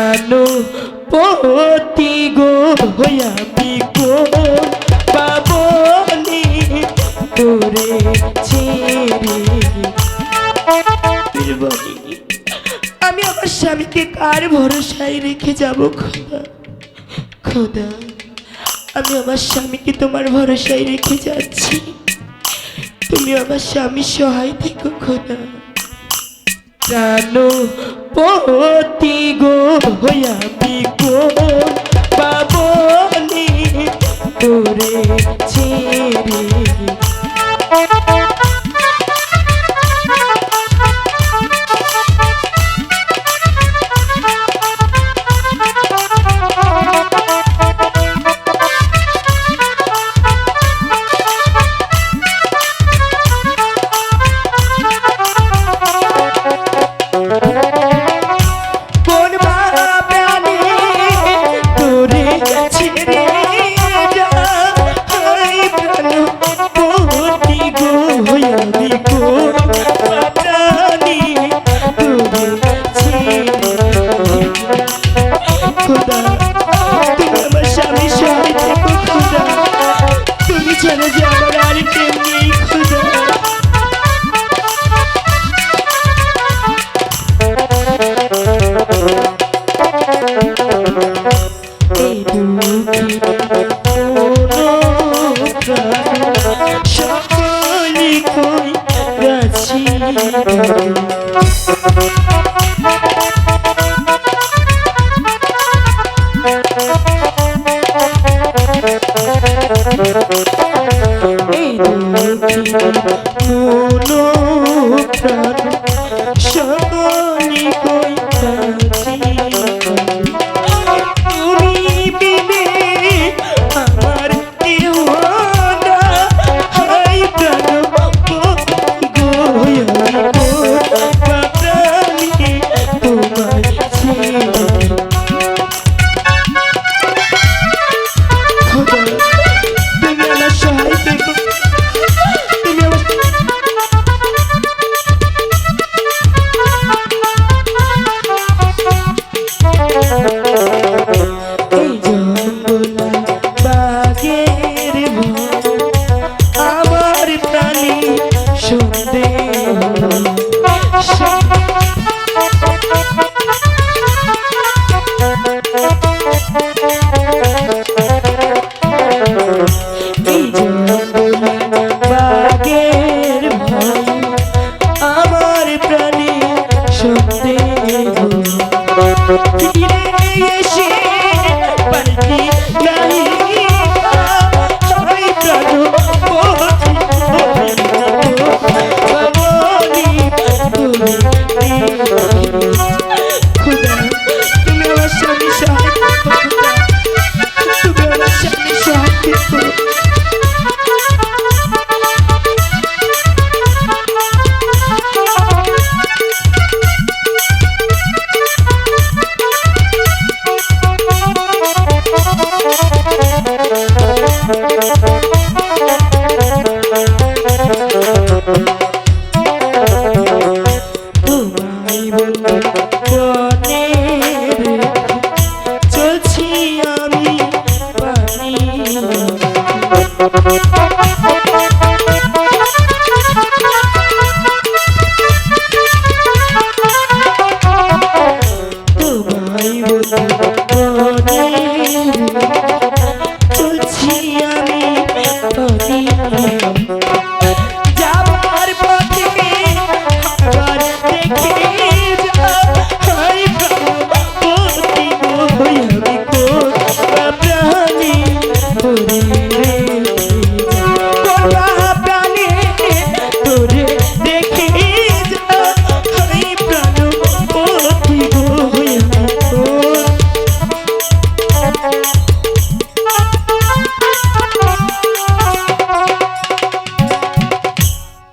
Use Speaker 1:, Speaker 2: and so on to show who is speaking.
Speaker 1: প্রাণ পতি গো আমি গো পাবনি ছেড়ে বীরবনি, আমি আমার স্বামীকে কার ভরসায় রেখে যাব খোদা? খোদা আমি আমার স্বামীকে তোমার ভরসায় রেখে যাচ্ছি। তুমি আমার স্বামীর সহায় থেকো খোদা। প্রাণ পতি গো আমি গো পাবনি তোরে ছেড়ে কোনো কই গেছি এই দুঃখের কোনো প্রাণ নাই চলছি আমি পানি